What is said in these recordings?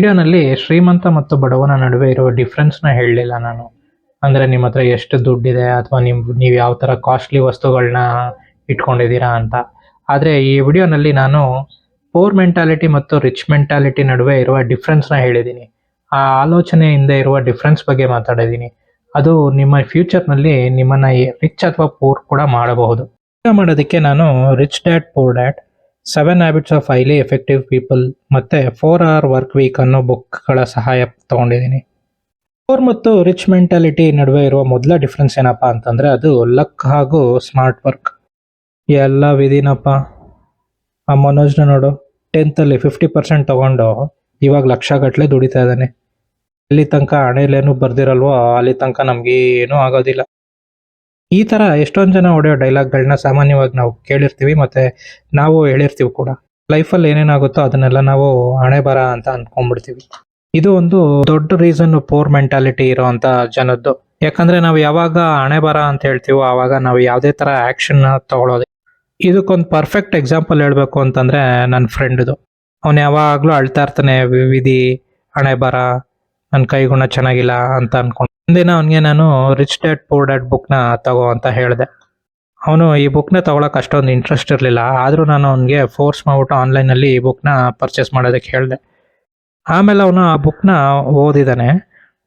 ವಿಡಿಯೋನಲ್ಲಿ ಶ್ರೀಮಂತ ಮತ್ತು ಬಡವನ ನಡುವೆ ಇರುವ ಡಿಫ್ರೆನ್ಸ್ನ ಹೇಳಲಿಲ್ಲ ನಾನು. ಅಂದರೆ ನಿಮ್ಮ ಹತ್ರ ಎಷ್ಟು ದುಡ್ಡಿದೆ ಅಥವಾ ನಿಮ್ಮ ನೀವು ಯಾವ ಥರ ಕಾಸ್ಟ್ಲಿ ವಸ್ತುಗಳನ್ನ ಇಟ್ಕೊಂಡಿದ್ದೀರಾ ಅಂತ. ಆದರೆ ಈ ವಿಡಿಯೋನಲ್ಲಿ ನಾನು ಪೋರ್ ಮೆಂಟಾಲಿಟಿ ಮತ್ತು ರಿಚ್ ಮೆಂಟಾಲಿಟಿ ನಡುವೆ ಇರುವ ಡಿಫ್ರೆನ್ಸ್ನ ಹೇಳಿದ್ದೀನಿ. ಆ ಆಲೋಚನೆಯಿಂದ ಇರುವ ಡಿಫ್ರೆನ್ಸ್ ಬಗ್ಗೆ ಮಾತಾಡಿದ್ದೀನಿ. ಅದು ನಿಮ್ಮ ಫ್ಯೂಚರ್ನಲ್ಲಿ ನಿಮ್ಮನ್ನು ರಿಚ್ ಅಥವಾ ಪೂರ್ ಕೂಡ ಮಾಡಬಹುದು. ಮಾಡೋದಕ್ಕೆ ನಾನು rich dad poor dad seven habits of highly effective people ಮತ್ತೆ ಫೋರ್ ಅವರ್ ವರ್ಕ್ ವೀಕ್ ಅನ್ನೋ ಬುಕ್ಗಳ ಸಹಾಯ ತೊಗೊಂಡಿದ್ದೀನಿ. ಪೋರ್ ಮತ್ತು ರಿಚ್ ಮೆಂಟಾಲಿಟಿ ನಡುವೆ ಇರುವ ಮೊದಲ ಡಿಫ್ರೆನ್ಸ್ ಏನಪ್ಪ ಅಂತಂದರೆ ಅದು ಲಕ್ ಹಾಗೂ ಸ್ಮಾರ್ಟ್ ವರ್ಕ್ ಎಲ್ಲ ವಿಧಿನಪ್ಪ. ಆ ಮನೋಜ್ನ ನೋಡು ಟೆಂತಲ್ಲಿ ಫಿಫ್ಟಿ ಪರ್ಸೆಂಟ್ ತೊಗೊಂಡು ಇವಾಗ ಲಕ್ಷ ಗಟ್ಟಲೆ ದುಡಿತಾ ಇದ್ದಾನೆ. ಅಲ್ಲಿ ತನಕ ಹಣೆಲೇನು ಬರ್ದಿರಲ್ವೋ, ಅಲ್ಲಿ ತನಕ ನಮಗೇನೂ ಆಗೋದಿಲ್ಲ. ಈ ತರ ಎಷ್ಟೊಂದು ಜನ ಹೊಡೆಯೋ ಡೈಲಾಗ್ಗಳನ್ನ ಸಾಮಾನ್ಯವಾಗಿ ನಾವು ಕೇಳಿರ್ತೀವಿ ಮತ್ತೆ ನಾವು ಹೇಳಿರ್ತೀವಿ ಕೂಡ. ಲೈಫಲ್ಲಿ ಏನೇನಾಗುತ್ತೋ ಅದನ್ನೆಲ್ಲ ನಾವು ಹಣೆ ಬರ ಅಂತ ಅನ್ಕೊಂಡ್ಬಿಡ್ತೀವಿ. ಇದು ಒಂದು ದೊಡ್ಡ ರೀಸನ್ ಪೋರ್ ಮೆಂಟಾಲಿಟಿ ಇರೋಂತ ಜನದ್ದು. ಯಾಕಂದ್ರೆ ನಾವು ಯಾವಾಗ ಹಣೆ ಬರ ಅಂತ ಹೇಳ್ತೀವೋ ಆವಾಗ ನಾವು ಯಾವುದೇ ತರ ಆಕ್ಷನ್ ತೊಗೊಳೋದು ಇದಕ್ಕೊಂದು ಪರ್ಫೆಕ್ಟ್ ಎಕ್ಸಾಂಪಲ್ ಹೇಳ್ಬೇಕು ಅಂತಂದ್ರೆ ನನ್ನ ಫ್ರೆಂಡ್ದು ಅವನು ಯಾವಾಗಲೂ ಅಳ್ತಾ ಇರ್ತಾನೆ ವಿಧಿ, ಹಣೆ ಬರ ನನ್ನ ಕೈಗುಣ ಚೆನ್ನಾಗಿಲ್ಲ ಅಂತ ಅನ್ಕೊಂಡು ಒಂದಿನ ಅವನಿಗೆ ನಾನು ರಿಚ್ ಡ್ಯಾಡ್ ಪೂರ್ ಡ್ಯಾಡ್ ಬುಕ್ನ ತಗೋ ಅಂತ ಹೇಳಿದೆ. ಅವನು ಈ ಬುಕ್ನ ತಗೊಳಕ್ಕೆ ಅಷ್ಟೊಂದು ಇಂಟ್ರೆಸ್ಟ್ ಇರಲಿಲ್ಲ. ಆದರೂ ನಾನು ಅವನಿಗೆ ಫೋರ್ಸ್ ಮಾಡ್ಬಿಟ್ಟು ಆನ್ಲೈನಲ್ಲಿ ಈ ಬುಕ್ನ ಪರ್ಚೇಸ್ ಮಾಡೋದಕ್ಕೆ ಹೇಳಿದೆ. ಆಮೇಲೆ ಅವನು ಆ ಬುಕ್ನ ಓದಿದ್ದಾನೆ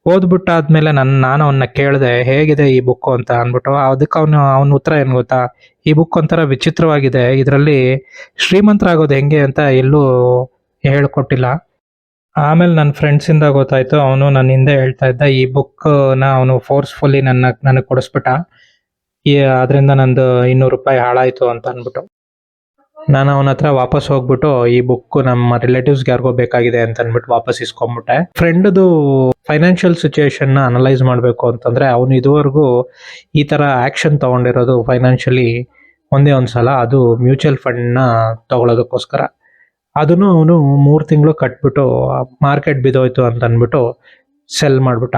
ಓದ್ಬಿಟ್ಟಾದ್ಮೇಲೆ ನನ್ನ ನಾನು ಅವನ್ನ ಕೇಳಿದೆ, ಹೇಗಿದೆ ಈ ಬುಕ್ ಅಂತ? ಅಂದ್ಬಿಟ್ಟು, ಅದಕ್ಕೆ ಅವನು, ಅವನ ಉತ್ತರ ಏನು ಗೊತ್ತಾ? ಈ ಬುಕ್ ಒಂಥರ ವಿಚಿತ್ರವಾಗಿದೆ. ಇದರಲ್ಲಿ ಶ್ರೀಮಂತರಾಗೋದು ಹೆಂಗೆ ಅಂತ ಎಲ್ಲೂ ಹೇಳ್ಕೊಟ್ಟಿಲ್ಲ. ಆಮೇಲೆ ನನ್ನ ಫ್ರೆಂಡ್ಸಿಂದ ಗೊತ್ತಾಯ್ತು, ಅವನು ನನ್ನ ಹಿಂದೆ ಹೇಳ್ತಾ ಇದ್ದ, ಈ ಬುಕ್ನ ಅವನು ಫೋರ್ಸ್ಫುಲ್ಲಿ ನನ್ನ, ನನಗೆ ಕೊಡಿಸ್ಬಿಟ್ಟ. ಈ, ಅದರಿಂದ ನಂದು ಇನ್ನೂರು ರೂಪಾಯಿ ಹಾಳಾಯ್ತು ಅಂತ ಅಂದ್ಬಿಟ್ಟು. ನಾನು ಅವನ ಹತ್ರ ವಾಪಸ್ ಹೋಗ್ಬಿಟ್ಟು, ಈ ಬುಕ್ ನಮ್ಮ ರಿಲೇಟಿವ್ಸ್ಗೆ ಯಾರಿಗೋ ಬೇಕಾಗಿದೆ ಅಂತ ಅಂದ್ಬಿಟ್ಟು ವಾಪಸ್ ಇಸ್ಕೊಂಡ್ಬಿಟ್ಟೆ ಫ್ರೆಂಡ್ದು ಫೈನಾನ್ಷಿಯಲ್ ಸಿಚುಯೇಷನ್ನ ಅನಲೈಸ್ ಮಾಡಬೇಕು ಅಂತಂದ್ರೆ, ಅವನು ಇದುವರೆಗೂ ಈ ತರ ಆಕ್ಷನ್ ತಗೊಂಡಿರೋದು ಫೈನಾನ್ಷಿಯಲಿ ಒಂದೇ ಒಂದು ಸಲ ಅದು ಮ್ಯೂಚುವಲ್ ಫಂಡ್ನ ತಗೊಳ್ಳೋದಕ್ಕೋಸ್ಕರ ಅದನ್ನು ಅವನು ಮೂರು ತಿಂಗಳು ಕಟ್ಬಿಟ್ಟು ಮಾರ್ಕೆಟ್ ಬಿದ್ದೋಯ್ತು ಅಂತ ಅಂದ್ಬಿಟ್ಟು ಸೆಲ್ ಮಾಡಿಬಿಟ್ಟ.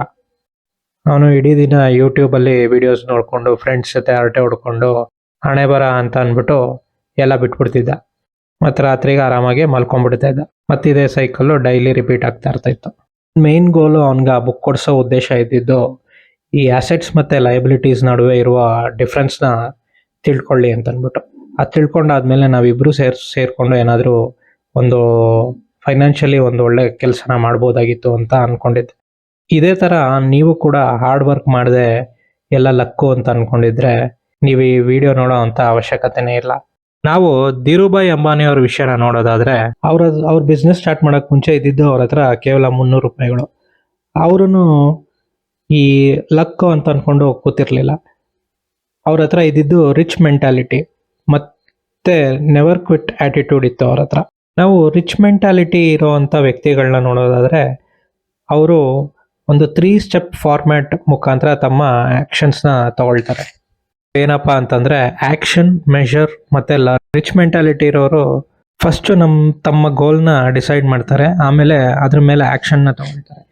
ಅವನು ಇಡೀ ದಿನ ಯೂಟ್ಯೂಬಲ್ಲಿ ವಿಡಿಯೋಸ್ ನೋಡಿಕೊಂಡು ಫ್ರೆಂಡ್ಸ್ ಜೊತೆ ಹರಟೆ ಹೊಡ್ಕೊಂಡು, ಹಣೆ ಬರ ಅಂತ ಅಂದ್ಬಿಟ್ಟು ಎಲ್ಲ ಬಿಟ್ಬಿಡ್ತಿದ್ದ. ಮತ್ತು ರಾತ್ರಿಗೆ ಆರಾಮಾಗಿ ಮಲ್ಕೊಂಡ್ಬಿಡ್ತಾ ಇದ್ದ. ಮತ್ತೆ ಇದೇ ಸೈಕಲ್ಲು ಡೈಲಿ ರಿಪೀಟ್ ಆಗ್ತಾ ಇರ್ತಾ ಇತ್ತು. ಮೇನ್ ಗೋಲು ಅವನಿಗೆ ಆ ಬುಕ್ ಕೊಡಿಸೋ ಉದ್ದೇಶ ಇದ್ದಿದ್ದು, ಈ ಅಸೆಟ್ಸ್ ಮತ್ತು ಲಯಬಿಲಿಟೀಸ್ ನಡುವೆ ಇರುವ ಡಿಫ್ರೆನ್ಸ್ನ ತಿಳ್ಕೊಳ್ಳಿ ಅಂತ ಅಂದ್ಬಿಟ್ಟು. ಅದು ತಿಳ್ಕೊಂಡಾದ್ಮೇಲೆ ನಾವಿಬ್ಬರು ಸೇರ್ ಸೇರಿಕೊಂಡು ಏನಾದರೂ ಒಂದು ಫೈನಾನ್ಷಿಯಲಿ ಒಂದು ಒಳ್ಳೆ ಕೆಲಸನ ಮಾಡ್ಬೋದಾಗಿತ್ತು ಅಂತ ಅನ್ಕೊಂಡಿದ್ದೆ. ಇದೇ ಥರ ನೀವು ಕೂಡ ಹಾರ್ಡ್ ವರ್ಕ್ ಮಾಡದೆ ಎಲ್ಲ ಲಕ್ಕು ಅಂತ ಅನ್ಕೊಂಡಿದ್ರೆ ನೀವು ಈ ವಿಡಿಯೋ ನೋಡೋ ಅಂತ ಅವಶ್ಯಕತೆನೇ ಇಲ್ಲ. ನಾವು ಧೀರುಭಾಯ್ ಅಂಬಾನಿ ಅವ್ರ ವಿಷಯನ ನೋಡೋದಾದ್ರೆ ಅವ್ರ ಅವ್ರ ಬಿಸ್ನೆಸ್ ಸ್ಟಾರ್ಟ್ ಮಾಡೋಕೆ ಮುಂಚೆ ಇದ್ದಿದ್ದು ಅವ್ರ ಹತ್ರ ಕೇವಲ ಮುನ್ನೂರು ರೂಪಾಯಿಗಳು. ಅವ್ರೂ ಈ ಲಕ್ಕು ಅಂತ ಅಂದ್ಕೊಂಡು ಕೂತಿರ್ಲಿಲ್ಲ. ಅವ್ರ ಹತ್ರ ಇದ್ದಿದ್ದು ರಿಚ್ ಮೆಂಟಾಲಿಟಿ ಮತ್ತೆ ನೆವರ್ ಕ್ವಿಟ್ ಆಟಿಟ್ಯೂಡ್ ಇತ್ತು ಅವ್ರ ಹತ್ರ. ನಾವು ರಿಚ್ ಮೆಂಟಾಲಿಟಿ ಇರೋವಂಥ ವ್ಯಕ್ತಿಗಳನ್ನ ನೋಡೋದಾದ್ರೆ, ಅವರು ಒಂದು ತ್ರೀ ಸ್ಟೆಪ್ ಫಾರ್ಮ್ಯಾಟ್ ಮುಖಾಂತರ ತಮ್ಮ ಆ್ಯಕ್ಷನ್ಸ್ನ ತಗೊಳ್ತಾರೆ. ಏನಪ್ಪ ಅಂತಂದ್ರೆ ಆಕ್ಷನ್ ಮೆಷರ್ ಮತ್ತೆ ರಿಚ್ ಮೆಂಟಾಲಿಟಿ ಇರೋರು ಫಸ್ಟ್ ನಮ್ಮ ತಮ್ಮ ಗೋಲ್ನ ಡಿಸೈಡ್ ಮಾಡ್ತಾರೆ, ಆಮೇಲೆ ಅದ್ರ ಮೇಲೆ ಆ್ಯಕ್ಷನ್ನ ತಗೊಳ್ತಾರೆ.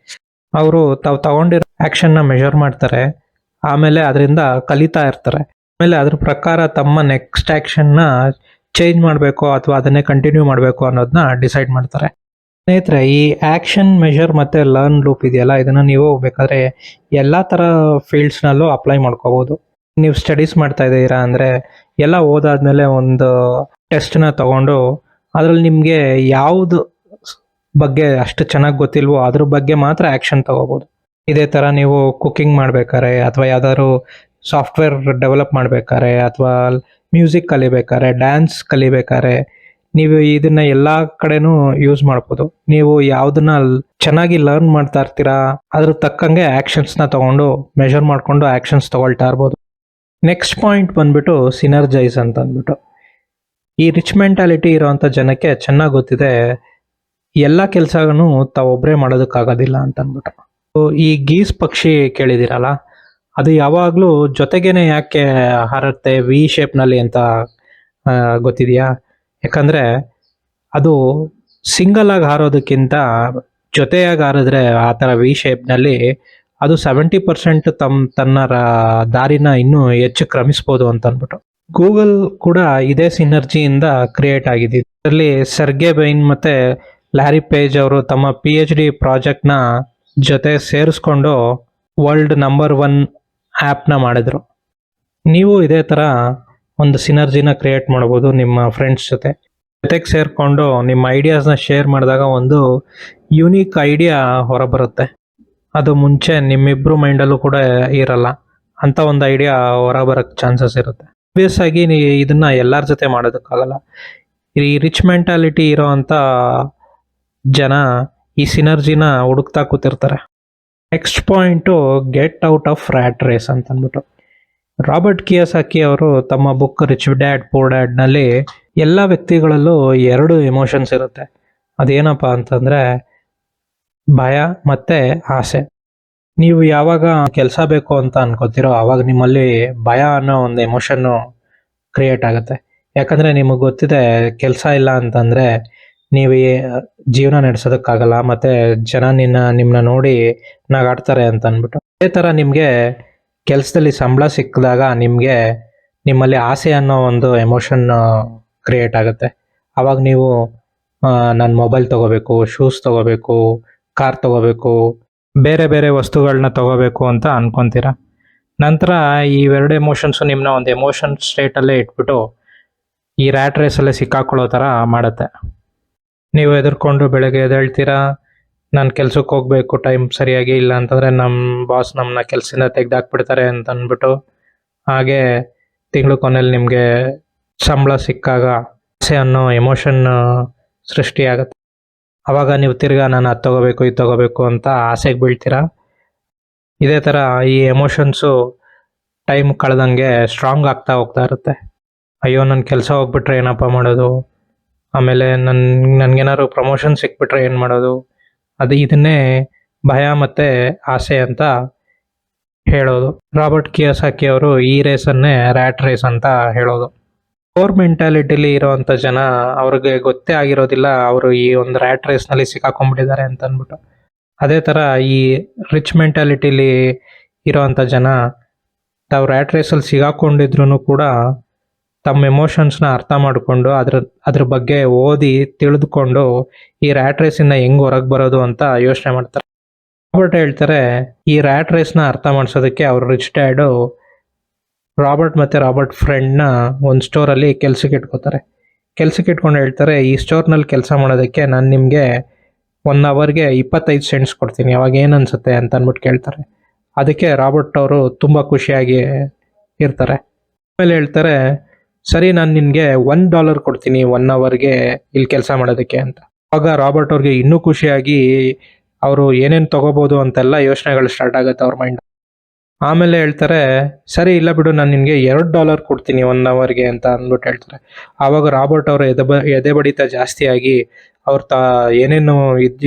ಅವರು ತಾವು ತಗೊಂಡಿರೋ ಆ್ಯಕ್ಷನ್ನ ಮೆಷರ್ ಮಾಡ್ತಾರೆ, ಆಮೇಲೆ ಅದರಿಂದ ಕಲಿತಾ ಇರ್ತಾರೆ. ಆಮೇಲೆ ಅದ್ರ ಪ್ರಕಾರ ತಮ್ಮ ನೆಕ್ಸ್ಟ್ ಆಕ್ಷನ್ನ ಚೇಂಜ್ ಮಾಡಬೇಕು ಅಥವಾ ಅದನ್ನೇ ಕಂಟಿನ್ಯೂ ಮಾಡಬೇಕು ಅನ್ನೋದನ್ನ ಡಿಸೈಡ್ ಮಾಡ್ತಾರೆ. ಸ್ನೇಹಿತರೆ, ಈ ಆಕ್ಷನ್ ಮೆಷರ್ ಮತ್ತೆ ಲರ್ನ್ ಲೂಪ್ ಇದೆಯಲ್ಲ, ಇದನ್ನ ನೀವು ಬೇಕಾದ್ರೆ ಎಲ್ಲ ತರ ಫೀಲ್ಡ್ಸ್ ನಲ್ಲೂ ಅಪ್ಲೈ ಮಾಡ್ಕೋಬೋದು. ನೀವು ಸ್ಟಡೀಸ್ ಮಾಡ್ತಾ ಇದ್ದೀರಾ ಅಂದ್ರೆ ಎಲ್ಲ ಓದಾದ್ಮೇಲೆ ಒಂದು ಟೆಸ್ಟ್ನ ತಗೊಂಡು ಅದರಲ್ಲಿ ನಿಮಗೆ ಯಾವುದು ಬಗ್ಗೆ ಅಷ್ಟು ಚೆನ್ನಾಗಿ ಗೊತ್ತಿಲ್ವೋ ಅದ್ರ ಬಗ್ಗೆ ಮಾತ್ರ ಆ್ಯಕ್ಷನ್ ತಗೋಬೋದು. ಇದೇ ತರ ನೀವು ಕುಕ್ಕಿಂಗ್ ಮಾಡಬೇಕಾರೆ ಅಥವಾ ಯಾವ್ದಾದ್ರು ಸಾಫ್ಟ್ವೇರ್ ಡೆವಲಪ್ ಮಾಡಬೇಕಾರೆ ಅಥವಾ ಮ್ಯೂಸಿಕ್ ಕಲಿಬೇಕಾರೆ, ಡ್ಯಾನ್ಸ್ ಕಲಿಬೇಕಾರೆ, ನೀವು ಇದನ್ನ ಎಲ್ಲ ಕಡೆನೂ ಯೂಸ್ ಮಾಡ್ಬೋದು. ನೀವು ಯಾವ್ದನ್ನ ಚೆನ್ನಾಗಿ ಲರ್ನ್ ಮಾಡ್ತಾ ಇರ್ತೀರಾ, ಅದ್ರ ತಕ್ಕಂಗೆ ಆಕ್ಷನ್ಸ್ನ ತಗೊಂಡು ಮೆಷರ್ ಮಾಡ್ಕೊಂಡು ಆಕ್ಷನ್ಸ್ ತಗೊಳ್ತಾ ಇರ್ಬೋದು. ನೆಕ್ಸ್ಟ್ ಪಾಯಿಂಟ್ ಬಂದ್ಬಿಟ್ಟು ಸಿನರ್ಜೈಸ್ ಅಂತ ಅಂದ್ಬಿಟ್ಟು. ಈ ರಿಚ್ ಮೆಂಟಾಲಿಟಿ ಇರೋಂಥ ಜನಕ್ಕೆ ಚೆನ್ನಾಗಿ ಗೊತ್ತಿದೆ, ಎಲ್ಲ ಕೆಲಸನೂ ತಾವೊಬ್ಬರೇ ಮಾಡೋದಕ್ಕಾಗೋದಿಲ್ಲ ಅಂತ ಅಂದ್ಬಿಟ್ಟು. ಈ ಗೀಸ್ ಪಕ್ಷಿ ಕೇಳಿದಿರಲ್ಲ ಅದು ಯಾವಾಗಲೂ ಜೊತೆಗೇನೆ ಯಾಕೆ ಹಾರುತ್ತೆ ವಿ ಶೇಪ್ನಲ್ಲಿ ಅಂತ ಗೊತ್ತಿದೆಯಾ? ಯಾಕಂದ್ರೆ ಅದು ಸಿಂಗಲ್ ಆಗಿ ಹಾರೋದಕ್ಕಿಂತ ಜೊತೆಯಾಗಿ ಹಾರಿದ್ರೆ ಆ ಥರ ವಿ ಶೇಪ್ನಲ್ಲಿ ಅದು ಸೆವೆಂಟಿ ಪರ್ಸೆಂಟ್ ತಮ್ಮ ತನ್ನ ದಾರಿನ ಇನ್ನೂ ಹೆಚ್ಚು ಕ್ರಮಿಸ್ಬೋದು ಅಂತ ಅಂದ್ಬಿಟ್ಟು ಗೂಗಲ್ ಕೂಡ ಇದೇ ಸಿನರ್ಜಿಯಿಂದ ಕ್ರಿಯೇಟ್ ಆಗಿದೆ. ಇದರಲ್ಲಿ ಸರ್ಗೆ ಬೈನ್ ಮತ್ತೆ ಲ್ಯಾರಿ ಪೇಜ್ ಅವರು ತಮ್ಮ ಪಿ ಎಚ್ ಡಿ ಪ್ರಾಜೆಕ್ಟ್ನ ಜೊತೆ ಸೇರಿಸ್ಕೊಂಡು ವರ್ಲ್ಡ್ ನಂಬರ್ ಒನ್ ಆ್ಯಪ್ನ ಮಾಡಿದ್ರು. ನೀವು ಇದೇ ಥರ ಒಂದು ಸಿನರ್ಜಿನ ಕ್ರಿಯೇಟ್ ಮಾಡ್ಬೋದು ನಿಮ್ಮ ಫ್ರೆಂಡ್ಸ್ ಜೊತೆ. ಜೊತೆಗೆ ಸೇರಿಕೊಂಡು ನಿಮ್ಮ ಐಡಿಯಾಸ್ನ ಶೇರ್ ಮಾಡಿದಾಗ ಒಂದು ಯುನೀಕ್ ಐಡಿಯಾ ಹೊರಬರುತ್ತೆ. ಅದು ಮುಂಚೆ ನಿಮ್ಮಿಬ್ಬರು ಮೈಂಡಲ್ಲೂ ಕೂಡ ಇರಲ್ಲ. ಅಂತ ಒಂದು ಐಡಿಯಾ ಹೊರಬರೋಕ್ಕೆ ಚಾನ್ಸಸ್ ಇರುತ್ತೆ. ಆಬ್ವಿಯಸ್ ಆಗಿ ನೀ ಇದನ್ನು ಎಲ್ಲರ ಜೊತೆ ಮಾಡೋದಕ್ಕಾಗಲ್ಲ. ಈ ರಿಚ್ ಮೆಂಟಾಲಿಟಿ ಇರೋವಂಥ ಜನ ಈ ಸಿನರ್ಜಿನ ಹುಡುಕ್ತಾ ಕೂತಿರ್ತಾರೆ. Next point get out of rat race ಅಂತ ಅಂದ್ಬಿಟ್ಟು. ರಾಬರ್ಟ್ ಕಿಯಸಾಕಿ ಅವರು ತಮ್ಮ ಬುಕ್ ರಿಚ್ ಡ್ಯಾಡ್, ಪೋರ್ ಡ್ಯಾಡ್ನಲ್ಲಿ ಎಲ್ಲ ವ್ಯಕ್ತಿಗಳಲ್ಲೂ ಎರಡು ಎಮೋಷನ್ಸ್ ಇರುತ್ತೆ. ಅದೇನಪ್ಪ ಅಂತಂದ್ರೆ ಭಯ ಮತ್ತೆ ಆಸೆ. ನೀವು ಯಾವಾಗ ಕೆಲಸ ಬೇಕು ಅಂತ ಅನ್ಕೋತಿರೋ ಆವಾಗ ನಿಮ್ಮಲ್ಲಿ ಭಯ ಅನ್ನೋ ಒಂದು ಎಮೋಷನ್ನು ಕ್ರಿಯೇಟ್ ಆಗುತ್ತೆ. ಯಾಕಂದ್ರೆ ನಿಮಗೆ ಗೊತ್ತಿದೆ ಕೆಲಸ ಇಲ್ಲ ಅಂತಂದ್ರೆ ನೀವು ಜೀವನ ನಡೆಸೋದಕ್ಕಾಗಲ್ಲ, ಮತ್ತೆ ಜನ ನಿನ್ನ ನಿಮ್ಮನ್ನ ನೋಡಿ ನಗಾಡ್ತಾರೆ ಅಂತ ಅಂದ್ಬಿಟ್ಟು. ಅದೇ ಥರ ನಿಮಗೆ ಕೆಲಸದಲ್ಲಿ ಸಂಬಳ ಸಿಕ್ಕಿದಾಗ ನಿಮಗೆ ನಿಮ್ಮಲ್ಲಿ ಆಸೆ ಅನ್ನೋ ಒಂದು ಎಮೋಷನ್ ಕ್ರಿಯೇಟ್ ಆಗುತ್ತೆ. ಅವಾಗ ನೀವು ನಾನು ಮೊಬೈಲ್ ತಗೋಬೇಕು ಶೂಸ್ ತಗೋಬೇಕು ಕಾರ್ ತಗೋಬೇಕು, ಬೇರೆ ಬೇರೆ ವಸ್ತುಗಳನ್ನ ತಗೋಬೇಕು ಅಂತ ಅನ್ಕೊಂತೀರ? ನಂತರ ಇವೆರಡು ಎಮೋಷನ್ಸು ನಿಮ್ಮನ್ನ ಒಂದು ಎಮೋಷನ್ ಸ್ಟೇಟಲ್ಲೇ ಇಟ್ಬಿಟ್ಟು ಈ ರ್ಯಾಟ್ ರೇಸಲ್ಲೇ ಸಿಕ್ಕಾಕೊಳ್ಳೋ ಥರ ಮಾಡುತ್ತೆ. ನೀವು ಎದುರ್ಕೊಂಡು ಬೆಳಗ್ಗೆ ಎದ್ದೇಳ್ತೀರಾ? ನಾನು ಕೆಲ್ಸಕ್ಕೆ ಹೋಗ್ಬೇಕು, ಟೈಮ್ ಸರಿಯಾಗಿ ಇಲ್ಲ ಅಂತಂದರೆ ನಮ್ಮ ಬಾಸ್ ನಮ್ಮನ್ನ ಕೆಲಸದಿಂದ ತೆಗ್ದಾಕ್ಬಿಡ್ತಾರೆ ಅಂತ ಅಂದ್ಬಿಟ್ಟು ಹಾಗೆ ತಿಂಗಳು ಕೊನೆಯಲ್ಲಿ ನಿಮಗೆ ಸಂಬಳ ಸಿಕ್ಕಾಗ ಆಸೆ ಅನ್ನೋ ಎಮೋಷನ್ ಸೃಷ್ಟಿಯಾಗುತ್ತೆ ಅವಾಗ ನೀವು ತಿರ್ಗಾ ನಾನು ಅದು ತಗೋಬೇಕು, ಇದು ತಗೋಬೇಕು ಅಂತ ಆಸೆಗೆ ಬೀಳ್ತೀರಾ? ಇದೇ ಥರ ಈ ಎಮೋಷನ್ಸು ಟೈಮ್ ಕಳೆದಂಗೆ ಸ್ಟ್ರಾಂಗ್ ಆಗ್ತಾ ಹೋಗ್ತಾ ಇರುತ್ತೆ. ಅಯ್ಯೋ ನನ್ನ ಕೆಲಸ ಹೋಗ್ಬಿಟ್ರೆ ಏನಪ್ಪ ಮಾಡೋದು? ಆಮೇಲೆ ನನ್, ನನ್ಗೇನಾದ್ರು ಪ್ರಮೋಷನ್ ಸಿಕ್ಬಿಟ್ರೆ ಏನು ಮಾಡೋದು? ಅದು ಇದನ್ನೇ ಭಯ ಮತ್ತು ಆಸೆ ಅಂತ ಹೇಳೋದು. ರಾಬರ್ಟ್ ಕಿಯೋಸಾಕಿ ಅವರು ಈ ರೇಸನ್ನೇ ರ್ಯಾಟ್ ರೇಸ್ ಅಂತ ಹೇಳೋದು. ಕೋರ್ ಮೆಂಟಾಲಿಟಿಲಿ ಇರೋವಂಥ ಜನ ಅವ್ರಿಗೆ ಗೊತ್ತೇ ಆಗಿರೋದಿಲ್ಲ ಅವರು ಈ ಒಂದು ರ್ಯಾಟ್ ರೇಸ್ನಲ್ಲಿ ಸಿಕ್ಕಾಕೊಂಡ್ಬಿಟ್ಟಿದ್ದಾರೆ ಅಂತ ಅಂದ್ಬಿಟ್ಟು. ಅದೇ ಥರ ಈ ರಿಚ್ ಮೆಂಟಾಲಿಟಿಲಿ ಇರೋವಂಥ ಜನ ತಾವು ರ್ಯಾಟ್ ರೇಸಲ್ಲಿ ಸಿಗಾಕೊಂಡಿದ್ರು ಕೂಡ ತಮ್ಮ ಎಮೋಷನ್ಸ್ನ ಅರ್ಥ ಮಾಡಿಕೊಂಡು ಅದ್ರ ಅದ್ರ ಬಗ್ಗೆ ಓದಿ ತಿಳಿದುಕೊಂಡು ಈ ರ್ಯಾಟ್ ರೇಸಿಂದ ಹೆಂಗ್ ಹೊರಗೆ ಬರೋದು ಅಂತ ಯೋಚನೆ ಮಾಡ್ತಾರೆ. ರಾಬರ್ಟ್ ಹೇಳ್ತಾರೆ, ಈ ರ್ಯಾಟ್ ರೇಸ್ನ ಅರ್ಥ ಮಾಡಿಸೋದಕ್ಕೆ ಅವರು ರಿಚ್ ಡ್ಯಾಡು ರಾಬರ್ಟ್ ಮತ್ತೆ ರಾಬರ್ಟ್ ಫ್ರೆಂಡ್ನ ಒಂದು ಸ್ಟೋರಲ್ಲಿ ಕೆಲ್ಸಕ್ಕೆ ಇಟ್ಕೋತಾರೆ. ಕೆಲ್ಸಕ್ಕೆ ಇಟ್ಕೊಂಡು ಹೇಳ್ತಾರೆ, ಈ ಸ್ಟೋರ್ನಲ್ಲಿ ಕೆಲಸ ಮಾಡೋದಕ್ಕೆ ನಾನು ನಿಮಗೆ ಒನ್ ಅವರ್ಗೆ ಇಪ್ಪತ್ತೈದು ಸೆಂಟ್ಸ್ ಕೊಡ್ತೀನಿ, ಅವಾಗ ಏನು ಅನ್ಸುತ್ತೆ ಅಂತ ಅಂದ್ಬಿಟ್ಟು ಕೇಳ್ತಾರೆ. ಅದಕ್ಕೆ ರಾಬರ್ಟ್ ಅವರು ತುಂಬ ಖುಷಿಯಾಗಿ ಇರ್ತಾರೆ. ಆಮೇಲೆ ಹೇಳ್ತಾರೆ ಸರಿ, ನಾನು ನಿನಗೆ ಒನ್ ಡಾಲರ್ ಕೊಡ್ತೀನಿ ಒನ್ ಅವರ್ಗೆ ಇಲ್ಲಿ ಕೆಲಸ ಮಾಡೋದಕ್ಕೆ ಅಂತ. ಆಗ ರಾಬರ್ಟ್ ಅವ್ರಿಗೆ ಇನ್ನೂ ಖುಷಿಯಾಗಿ ಅವರು ಏನೇನು ತಗೋಬೋದು ಅಂತೆಲ್ಲ ಯೋಚನೆಗಳು ಸ್ಟಾರ್ಟ್ ಆಗುತ್ತೆ ಅವ್ರ ಮೈಂಡ್ ಆಮೇಲೆ ಹೇಳ್ತಾರೆ, ಸರಿ, ಇಲ್ಲ ಬಿಡು, ನಾನು ನಿನಗೆ ಎರಡು ಡಾಲರ್ ಕೊಡ್ತೀನಿ ಒನ್ ಅವರ್ಗೆ ಅಂತ ಅಂದ್ಬಿಟ್ಟು ಹೇಳ್ತಾರೆ. ಆವಾಗ ರಾಬರ್ಟ್ ಅವರು ಎದೆ ಎದೆ ಬಡಿತ ಜಾಸ್ತಿಯಾಗಿ ಅವ್ರು ತಾ, ಏನೇನು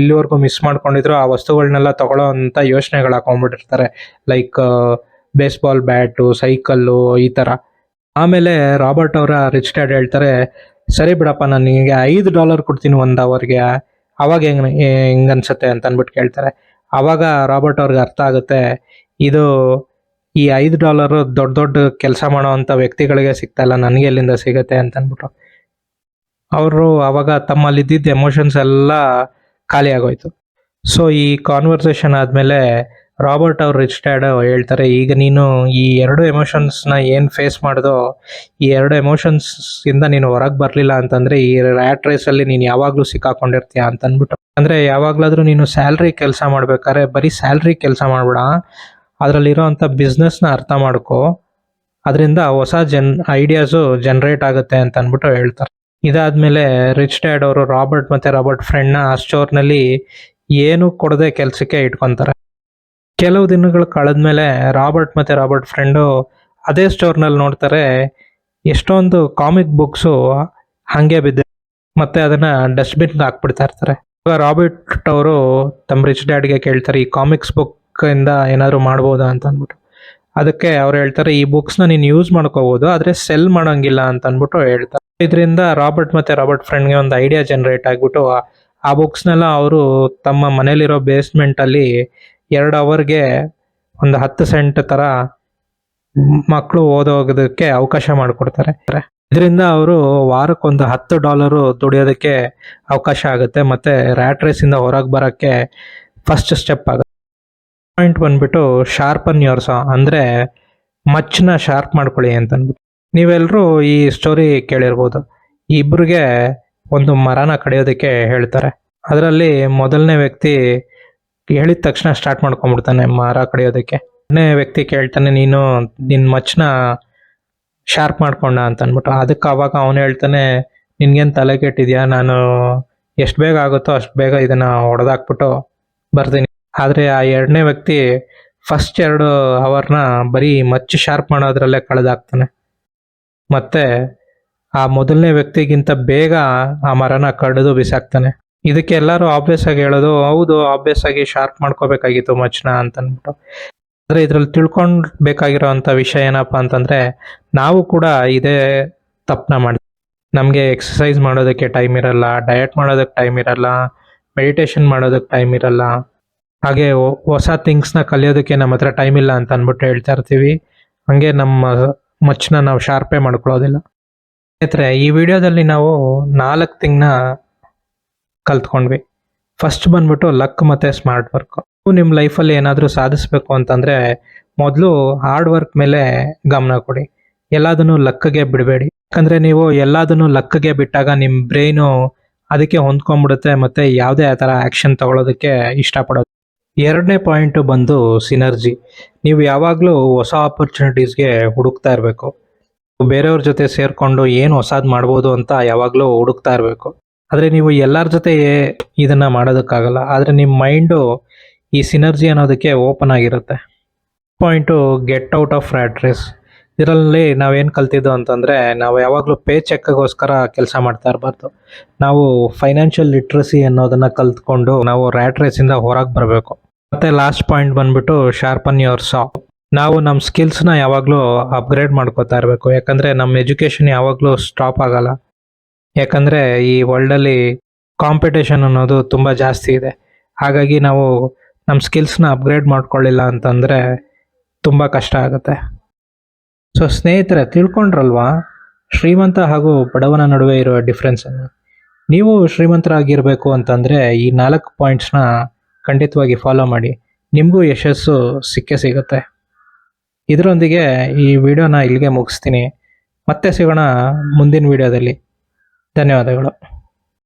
ಇಲ್ಲಿವರೆಗೂ ಮಿಸ್ ಮಾಡ್ಕೊಂಡಿದ್ರು ಆ ವಸ್ತುಗಳನ್ನೆಲ್ಲ ತಗೊಳ್ಳೋ ಅಂತ ಯೋಚನೆಗಳು ಹಾಕೊಂಡ್ಬಿಟ್ಟಿರ್ತಾರೆ. ಲೈಕ್ ಬೇಸ್ಬಾಲ್ ಬ್ಯಾಟು ಸೈಕಲ್ಲು ಈ ಥರ ಆಮೇಲೆ ರಾಬರ್ಟ್ ಅವರ ರಿಚ್ ಡ್ಯಾಡ್ ಹೇಳ್ತಾರೆ, ಸರಿ ಬಿಡಪ್ಪ, ನಾನು ನಿನಗೆ ಐದು ಡಾಲರ್ ಕೊಡ್ತೀನಿ ಒಂದು ಅವರ್ಗೆ. ಅವಾಗ ಹೆಂಗ್ ಹೆಂಗ್ ಅನ್ಸುತ್ತೆ ಅಂತ ಅಂದ್ಬಿಟ್ಟು ಕೇಳ್ತಾರೆ. ಅವಾಗ ರಾಬರ್ಟ್ ಅವ್ರಿಗೆ ಅರ್ಥ ಆಗುತ್ತೆ, ಇದು ಈ ಐದು ಡಾಲರು ದೊಡ್ಡ ದೊಡ್ಡ ಕೆಲಸ ಮಾಡೋ ಅಂಥ ವ್ಯಕ್ತಿಗಳಿಗೆ ಸಿಗ್ತಾ ಇಲ್ಲ, ನನಗೆ ಎಲ್ಲಿಂದ ಸಿಗುತ್ತೆ ಅಂತ ಅಂದ್ಬಿಟ್ಟು. ಅವರು ಅವಾಗ ತಮ್ಮಲ್ಲಿದ್ದಿದ್ದ ಎಮೋಷನ್ಸ್ ಎಲ್ಲ ಖಾಲಿ ಆಗೋಯ್ತು. ಸೊ ಈ ಕಾನ್ವರ್ಸೇಷನ್ ಆದಮೇಲೆ ರಾಬರ್ಟ್ ಅವ್ರ ರಿಚ್ ಡ್ಯಾಡ್ ಹೇಳ್ತಾರೆ, ಈಗ ನೀನು ಈ ಎರಡು ಎಮೋಷನ್ಸ್ನ ಏನು ಫೇಸ್ ಮಾಡ್ದೋ, ಈ ಎರಡು ಎಮೋಷನ್ಸ್ ಇಂದ ನೀನು ಹೊರಗೆ ಬರಲಿಲ್ಲ ಅಂತಂದ್ರೆ, ಈ ರ್ಯಾಟ್ ರೇಸಲ್ಲಿ ನೀನು ಯಾವಾಗಲೂ ಸಿಕ್ಕಾಕೊಂಡಿರ್ತೀಯ ಅಂತ ಅಂದ್ಬಿಟ್ಟು ಅಂದರೆ ಯಾವಾಗಲಾದರೂ ನೀನು ಸ್ಯಾಲ್ರಿ ಕೆಲಸ ಮಾಡ್ಬೇಕಾದ್ರೆ, ಬರೀ ಸ್ಯಾಲ್ರಿ ಕೆಲಸ ಮಾಡಬೇಡ. ಅದರಲ್ಲಿರೋ ಅಂಥ ಬಿಸ್ನೆಸ್ನ ಅರ್ಥ ಮಾಡ್ಕೋ. ಅದರಿಂದ ಹೊಸ ಜನ್ ಐಡಿಯಾಸು ಜನ್ರೇಟ್ ಆಗುತ್ತೆ ಅಂತ ಅಂದ್ಬಿಟ್ಟು ಹೇಳ್ತಾರೆ. ಇದಾದ್ಮೇಲೆ ರಿಚ್ ಡ್ಯಾಡ್ ಅವರು ರಾಬರ್ಟ್ ಮತ್ತೆ ರಾಬರ್ಟ್ ಫ್ರೆಂಡ್ನ ಸ್ಟೋರ್ನಲ್ಲಿ ಏನು ಕೊಡದೆ ಕೆಲಸಕ್ಕೆ ಇಟ್ಕೊಂತಾರೆ. ಕೆಲವು ದಿನಗಳು ಕಳೆದ್ಮೇಲೆ ರಾಬರ್ಟ್ ಮತ್ತೆ ರಾಬರ್ಟ್ ಫ್ರೆಂಡು ಅದೇ ಸ್ಟೋರ್ನಲ್ಲಿ ನೋಡ್ತಾರೆ. ಎಷ್ಟೊಂದು ಕಾಮಿಕ್ ಬುಕ್ಸು ಹಾಗೆ ಬಿದ್ದೆ ಮತ್ತೆ ಅದನ್ನ ಡಸ್ಟ್ಬಿನ್ಗೆ ಹಾಕ್ಬಿಡ್ತಾ ಇರ್ತಾರೆ. ಇವಾಗ ರಾಬರ್ಟ್ ಅವರು ತಮ್ಮ ರಿಚ್ ಡ್ಯಾಡ್ಗೆ ಕೇಳ್ತಾರೆ, ಈ ಕಾಮಿಕ್ಸ್ ಬುಕ್ ಇಂದ ಏನಾದ್ರು ಮಾಡ್ಬೋದಾ? ಅಂತ ಅಂದ್ಬಿಟ್ಟು. ಅದಕ್ಕೆ ಅವ್ರು ಹೇಳ್ತಾರೆ, ಈ ಬುಕ್ಸ್ನ ನೀನು ಯೂಸ್ ಮಾಡ್ಕೋಬೋದು, ಆದ್ರೆ ಸೆಲ್ ಮಾಡೋಂಗಿಲ್ಲ ಅಂತ ಅಂದ್ಬಿಟ್ಟು ಹೇಳ್ತಾರೆ. ಇದರಿಂದ ರಾಬರ್ಟ್ ಮತ್ತೆ ರಾಬರ್ಟ್ ಫ್ರೆಂಡ್ಗೆ ಒಂದು ಐಡಿಯಾ ಜನರೇಟ್ ಆಗಿಬಿಟ್ಟು ಆ- ಬುಕ್ಸ್ನೆಲ್ಲ ಅವರು ತಮ್ಮ ಮನೇಲಿರೋ ಬೇಸ್ಮೆಂಟ್ ಅಲ್ಲಿ ಎರಡು ಅವರ್ಗೆ ಒಂದು ಹತ್ತು ಸೆಂಟ್ ತರ ಮಕ್ಕಳು ಓದೋಗೋದಕ್ಕೆ ಅವಕಾಶ ಮಾಡಿಕೊಡ್ತಾರೆ. ಇದರಿಂದ ಅವರು ವಾರಕ್ಕೊಂದು ಹತ್ತು ಡಾಲರು ದುಡಿಯೋದಕ್ಕೆ ಅವಕಾಶ ಆಗುತ್ತೆ ಮತ್ತೆ ರ್ಯಾಟ್ ರೇಸಿಂದ ಹೊರಗೆ ಬರೋಕ್ಕೆ ಫಸ್ಟ್ ಸ್ಟೆಪ್ ಆಗುತ್ತೆ. ಪಾಯಿಂಟ್ ಬಂದ್ಬಿಟ್ಟು ಶಾರ್ಪನ್ ಯೋರ್ಸ ಅಂದರೆ ಮಚ್ಚನ್ನ ಶಾರ್ಪ್ ಮಾಡ್ಕೊಳ್ಳಿ ಅಂತ ಅಂದ್ಬಿಟ್ಟು. ನೀವೆಲ್ಲರೂ ಈ ಸ್ಟೋರಿ ಕೇಳಿರ್ಬೋದು. ಇಬ್ಬರಿಗೆ ಒಂದು ಮರನ ಕಡಿಯೋದಕ್ಕೆ ಹೇಳ್ತಾರೆ. ಅದರಲ್ಲಿ ಮೊದಲನೇ ವ್ಯಕ್ತಿ ಹೇಳಿದ ತಕ್ಷಣ ಸ್ಟಾರ್ಟ್ ಮಾಡ್ಕೊಂಡ್ಬಿಡ್ತಾನೆ ಮರ ಕಡಿಯೋದಕ್ಕೆ. ಎರಡನೇ ವ್ಯಕ್ತಿ ಕೇಳ್ತಾನೆ, ನೀನು ನಿನ್ನ ಮಚ್ಚನ ಶಾರ್ಪ್ ಮಾಡ್ಕೊಂಡ ಅಂತ ಅಂದ್ಬಿಟ್ಟು ಅದಕ್ಕೆ ಅವಾಗ ಅವನು ಹೇಳ್ತಾನೆ, ನಿನ್ಗೇನು ತಲೆ ಕೆಟ್ಟಿದ್ಯಾ ನಾನು ಎಷ್ಟು ಬೇಗ ಆಗುತ್ತೋ ಅಷ್ಟು ಬೇಗ ಇದನ್ನ ಹೊಡೆದಾಕ್ಬಿಟ್ಟು ಬರ್ತೀನಿ. ಆದರೆ ಆ ಎರಡನೇ ವ್ಯಕ್ತಿ ಫಸ್ಟ್ ಎರಡು ಅವರ್ನ ಬರೀ ಮಚ್ಚು ಶಾರ್ಪ್ ಮಾಡೋದ್ರಲ್ಲೇ ಕಳೆದಾಕ್ತಾನೆ. ಮತ್ತೆ ಆ ಮೊದಲನೇ ವ್ಯಕ್ತಿಗಿಂತ ಬೇಗ ಆ ಮರನ ಕಡಿದು ಬಿಸಾಕ್ತಾನೆ. ಇದಕ್ಕೆ ಎಲ್ಲರೂ ಆಬ್ವಿಯಸ್ ಆಗಿ ಹೇಳೋದು, ಹೌದು ಆಬ್ವಿಯಸ್ ಆಗಿ ಶಾರ್ಪ್ ಮಾಡ್ಕೋಬೇಕಾಗಿತ್ತು ಮಚ್ನ ಅಂತ ಅಂದ್ಬಿಟ್ಟು ಆದರೆ ಇದ್ರಲ್ಲಿ ತಿಳ್ಕೊಳ್ಬೇಕಾಗಿರೋವಂಥ ವಿಷಯ ಏನಪ್ಪ ಅಂತಂದ್ರೆ, ನಾವು ಕೂಡ ಇದೇ ತಪ್ಪನ್ನ ಮಾಡಿ ನಮಗೆ ಎಕ್ಸಸೈಸ್ ಮಾಡೋದಕ್ಕೆ ಟೈಮ್ ಇರಲ್ಲ ಡಯಟ್ ಮಾಡೋದಕ್ಕೆ ಟೈಮ್ ಇರಲ್ಲ ಮೆಡಿಟೇಷನ್ ಮಾಡೋದಕ್ಕೆ ಟೈಮ್ ಇರಲ್ಲ. ಹಾಗೆ ಹೊಸ ಥಿಂಗ್ಸ್ನ ಕಲಿಯೋದಕ್ಕೆ ನಮ್ಮ ಹತ್ರ ಟೈಮ್ ಇಲ್ಲ ಅಂತ ಅಂದ್ಬಿಟ್ಟು ಹೇಳ್ತಾ ಇರ್ತೀವಿ. ಹಾಗೆ ನಮ್ಮ ಮಚ್ಚನ ನಾವು ಶಾರ್ಪೇ ಮಾಡ್ಕೊಳ್ಳೋದಿಲ್ಲ. ಸ್ನೇಹಿತರೆ, ಈ ವಿಡಿಯೋದಲ್ಲಿ ನಾವು ನಾಲ್ಕು ತಿಂಗ್ನ ಕಲ್ತ್ಕೊಂಡ್ವಿ. ಫಸ್ಟ್ ಬಂದ್ಬಿಟ್ಟು ಲಕ್ ಮತ್ತೆ ಸ್ಮಾರ್ಟ್ ವರ್ಕ್ ನಿಮ್ಮ ಲೈಫಲ್ಲಿ ಏನಾದರೂ ಸಾಧಿಸ್ಬೇಕು ಅಂತಂದ್ರೆ ಮೊದಲು ಹಾರ್ಡ್ ವರ್ಕ್ ಮೇಲೆ ಗಮನ ಕೊಡಿ. ಎಲ್ಲದನ್ನು ಲಕ್ಗೆ ಬಿಡಬೇಡಿ. ಯಾಕಂದ್ರೆ ನೀವು ಎಲ್ಲದನ್ನು ಲಕ್ಗೆ ಬಿಟ್ಟಾಗ ನಿಮ್ಮ ಬ್ರೈನು ಅದಕ್ಕೆ ಹೊಂದ್ಕೊಂಡ್ಬಿಡುತ್ತೆ ಮತ್ತೆ ಯಾವುದೇ ಆ ಥರ ಆ್ಯಕ್ಷನ್ ತಗೊಳ್ಳೋದಕ್ಕೆ ಇಷ್ಟಪಡೋದು. ಎರಡನೇ ಪಾಯಿಂಟ್ ಬಂದು ಸಿನರ್ಜಿ ನೀವು ಯಾವಾಗಲೂ ಹೊಸ ಆಪರ್ಚುನಿಟೀಸ್ಗೆ ಹುಡುಕ್ತಾ ಇರಬೇಕು. ಬೇರೆಯವ್ರ ಜೊತೆ ಸೇರ್ಕೊಂಡು ಏನು ಹೊಸದು ಮಾಡ್ಬೋದು ಅಂತ ಯಾವಾಗಲೂ ಹುಡುಕ್ತಾ ಇರಬೇಕು. ಆದರೆ ನೀವು ಎಲ್ಲರ ಜೊತೆ ಇದನ್ನ ಮಾಡೋದಕ್ಕಾಗಲ್ಲ, ಆದರೆ ನಿಮ್ಮ ಮೈಂಡು ಈ ಸಿನರ್ಜಿ ಅನ್ನೋದಕ್ಕೆ ಓಪನ್ ಆಗಿರುತ್ತೆ. Point, get out of rat race. ಇದರಲ್ಲಿ ನಾವೇನು ಕಲ್ತಿದ್ದು ಅಂತಂದರೆ, ನಾವು ಯಾವಾಗಲೂ ಪೇ ಚೆಕ್ಗೋಸ್ಕರ ಕೆಲಸ ಮಾಡ್ತಾ ಇರಬಾರ್ದು. ನಾವು ಫೈನಾನ್ಷಿಯಲ್ ಲಿಟ್ರಸಿ ಅನ್ನೋದನ್ನು ಕಲ್ತ್ಕೊಂಡು ನಾವು ರ್ಯಾಟ್ ರೇಸಿಂದ ಹೊರಗೆ ಬರಬೇಕು. ಮತ್ತೆ ಲಾಸ್ಟ್ ಪಾಯಿಂಟ್ ಬಂದ್ಬಿಟ್ಟು ಶಾರ್ಪನ್ ಯುವರ್ ಸಾ ನಾವು ನಮ್ಮ ಸ್ಕಿಲ್ಸ್ನ ಯಾವಾಗಲೂ ಅಪ್ಗ್ರೇಡ್ ಮಾಡ್ಕೋತಾ ಇರಬೇಕು. ಯಾಕಂದರೆ ನಮ್ಮ ಎಜುಕೇಷನ್ ಯಾವಾಗಲೂ ಸ್ಟಾಪ್ ಆಗಲ್ಲ. ಯಾಕಂದರೆ ಈ ವರ್ಲ್ಡಲ್ಲಿ ಕಾಂಪಿಟೇಷನ್ ಅನ್ನೋದು ತುಂಬ ಜಾಸ್ತಿ ಇದೆ. ಹಾಗಾಗಿ ನಾವು ನಮ್ಮ ಸ್ಕಿಲ್ಸ್ನ ಅಪ್ಗ್ರೇಡ್ ಮಾಡ್ಕೊಳ್ಳಿಲ್ಲ ಅಂತಂದರೆ ತುಂಬ ಕಷ್ಟ ಆಗುತ್ತೆ. ಸೊ ಸ್ನೇಹಿತರೆ, ತಿಳ್ಕೊಂಡ್ರಲ್ವಾ? ಶ್ರೀಮಂತ ಹಾಗೂ ಬಡವನ ನಡುವೆ ಇರುವ ಡಿಫ್ರೆನ್ಸನ್ನು ನೀವು ಶ್ರೀಮಂತರಾಗಿರಬೇಕು ಅಂತಂದರೆ ಈ ನಾಲ್ಕು ಪಾಯಿಂಟ್ಸ್ನ ಖಂಡಿತವಾಗಿ ಫಾಲೋ ಮಾಡಿ. ನಿಮಗೂ ಯಶಸ್ಸು ಸಿಕ್ಕೇ ಸಿಗುತ್ತೆ. ಇದರೊಂದಿಗೆ ಈ ವಿಡಿಯೋನ ಇಲ್ಲಿಗೆ ಮುಗಿಸ್ತೀನಿ. ಮತ್ತೆ ಸಿಗೋಣ ಮುಂದಿನ ವಿಡಿಯೋದಲ್ಲಿ ಧನ್ಯವಾದಗಳು.